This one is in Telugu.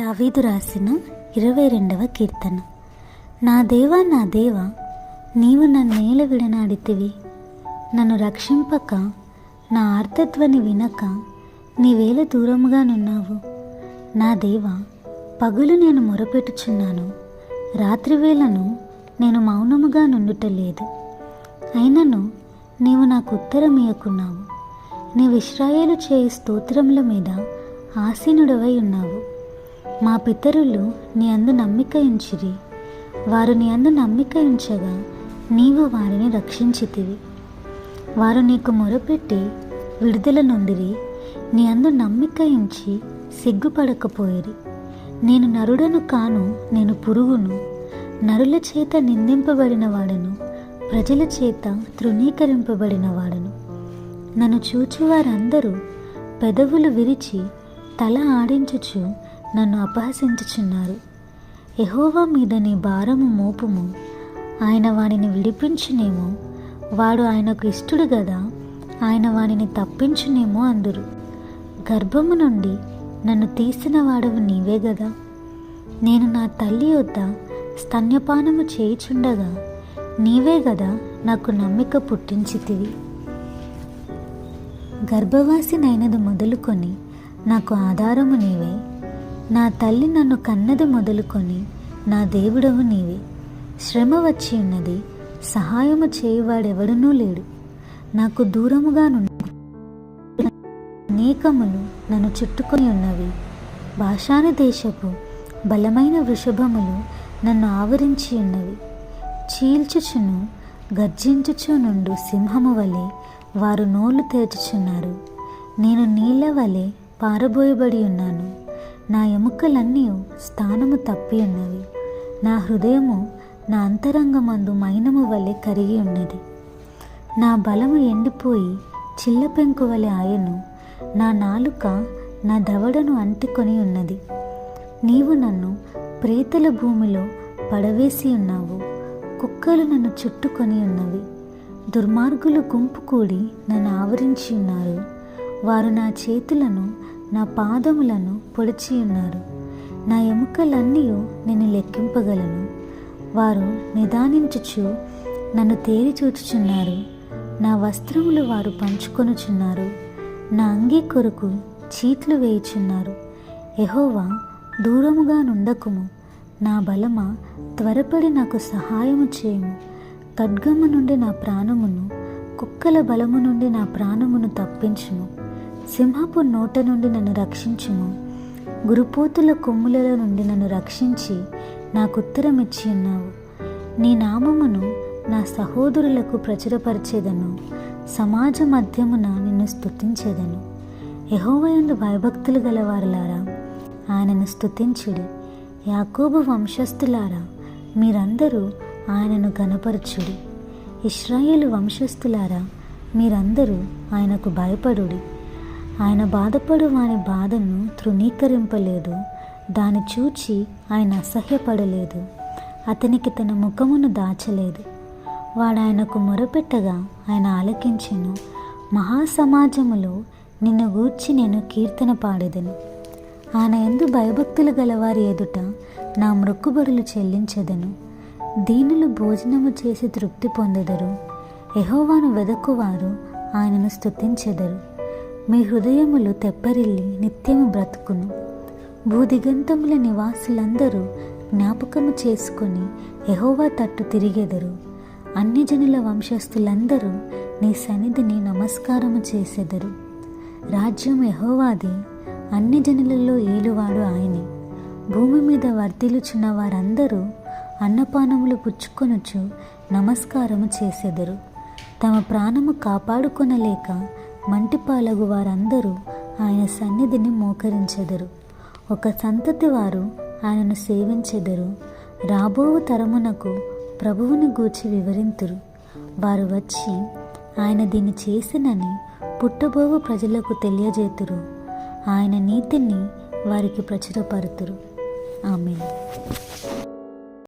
దావీదు రాసిన ఇరవై రెండవ కీర్తన. నా దేవా నా దేవా నీవు నన్నేల విడనాడితివి. నన్ను రక్షింపక నా ఆర్తత్వని వినక నీవేల దూరముగా నున్నావు. నా దేవా పగులు నేను మొరపెట్టుచున్నాను. రాత్రివేళను నేను మౌనముగా నుండుటలేదు అయినను నీవు నాకు ఉత్తరం ఇయ్యకున్నావు. నీవు ఇస్రాయేలు చేయి స్తోత్రముల మీద ఆసీనుడవై ఉన్నావు. మా పితరులు నీ అందు నమ్మిక ఉంచిరి. వారు నీ అందు నమ్మిక ఉంచగా నీవు వారిని రక్షించితివి. వారు నీకు మొరపెట్టి విడుదల నొందిరి. నీ అందు నమ్మిక ఉంచి సిగ్గుపడకపోయిరి. నేను నరుడను కాను నేను పురుగును. నరుల చేత నిందింపబడిన వాడను. ప్రజల చేత తృణీకరింపబడిన వాడను. నన్ను చూచి వారందరూ పెదవులు విరిచి తల ఆడించుచు నన్ను అపహసించుచున్నారు. ఎహోవా మీద నీ భారము మోపుము. ఆయన వాడిని విడిపించునేమో. వాడు ఆయనకు ఇష్టడు కదా ఆయన వానిని తప్పించునేమో అందురు. గర్భము నుండి నన్ను తీసిన వాడవు నీవే గదా. నేను నా తల్లి వద్ద స్తన్యపానము చేయుచుండగా నీవే గదా నాకు నమ్మిక పుట్టించితివి. గర్భవాసినైనది మొదలుకొని నాకు ఆధారము నీవే. నా తల్లి నన్ను కన్నది మొదలుకొని నా దేవుడవు నీవే. శ్రమ వచ్చి ఉన్నది సహాయము చేయువాడెవడనూ లేడు. నాకు దూరముగా నుండి అనేకములు నన్ను చుట్టుకొని ఉన్నవి. భాషాను దేశపు బలమైన వృషభములు నన్ను ఆవరించి ఉన్నవి. చీల్చుచును గర్జించుచు నుండు సింహము వలె వారు నోలు తెరుచుచున్నారు నేను నీళ్ళ వలె పారబోయబడి ఉన్నాను. నా ఎముకలన్నీ స్థానము తప్పి ఉన్నవి. నా హృదయము నా అంతరంగమందు మైనము వలె కరిగి ఉన్నది. నా బలము ఎండిపోయి చిల్లపెంకు వలె ఆయను. నా నాలుక నా దవడను అంటుకొని ఉన్నది. నీవు నన్ను ప్రేతల భూమిలో పడవేసి ఉన్నావు. కుక్కలు నన్ను చుట్టుకొని ఉన్నవి. దుర్మార్గులు గుంపు కూడి నన్ను ఆవరించి ఉన్నారు. వారు నా చేతులను నా పాదములను పొడిచి ఉన్నారు. నా ఎముకలన్నీ నేను లెక్కింపగలను. వారు నిదానించుచు నన్ను తేరి చూచుచున్నారు. నా వస్త్రములు వారు పంచుకొనుచున్నారు. నా అంగీ కొరకు చీట్లు వేయుచున్నారు. ఎహోవా దూరముగా నుండకుము. నా బలమ త్వరపడి నాకు సహాయము చేయము. ఖడ్గము నుండి నా ప్రాణమును కుక్కల బలము నుండి నా ప్రాణమును తప్పించుము. సింహపు నోట నుండి నన్ను రక్షించుము. గురుపోతుల కొమ్ములలో నుండి నన్ను రక్షించి నాకు ఉత్తరం ఇచ్చి ఉన్నావు. నీ నామమును నా సహోదరులకు ప్రచురపరిచేదను. సమాజ మధ్యమున నిన్ను స్తుతించేదను. యహోవయందు భయభక్తులు గలవారులారా ఆయనను స్తుతించుడి. యాకోబు వంశస్థులారా మీరందరూ ఆయనను గనపరచుడి ఇస్రాయేలు వంశస్థులారా మీరందరూ ఆయనకు భయపడుడి. ఆయన బాధపడు వాని బాధను తృణీకరింపలేదు. దాన్ని చూచి ఆయన అసహ్యపడలేదు. అతనికి తన ముఖమును దాచలేదు. వాడు ఆయనకు మొరపెట్టగా ఆయన ఆలకించెను. మహాసమాజములో నిన్ను గూర్చి నేను కీర్తన పాడేదను. ఆయన ఎందు భయభక్తులు గలవారి ఎదుట నా మృక్కుబడులు చెల్లించెదను. దీనులు భోజనము చేసి తృప్తి పొందెదరు. ఎహోవాను వెదకువారు ఆయనను స్తుతించెదరు. మీ హృదయములు తెప్పరిల్లి నిత్యము బ్రతుకును. భూదిగంతముల నివాసులందరూ జ్ఞాపకము చేసుకొని ఎహోవా తట్టు తిరిగెదరు. అన్యజనుల వంశస్థులందరూ నీ సన్నిధిని నమస్కారము చేసెదరు. రాజ్యం ఎహోవాది అన్ని జనులలో ఏలువాడు ఆయనే. భూమి మీద వర్ధిల్లుచున్న వారందరూ అన్నపానములు పుచ్చుకొనుచు నమస్కారము చేసెదరు. తమ ప్రాణము కాపాడుకొనలేక మంటిపాలగు వారందరూ ఆయన సన్నిధిని మోకరించెదరు. ఒక సంతతి వారు ఆయనను సేవించెదరు. రాబోవు తరమునకు ప్రభువుని గూర్చి వివరింతురు. వారు వచ్చి ఆయన దీన్ని చేసినని పుట్టబోవు ప్రజలకు తెలియజేతురు. ఆయన నీతిని వారికి ప్రచురపరుతురు. ఆమె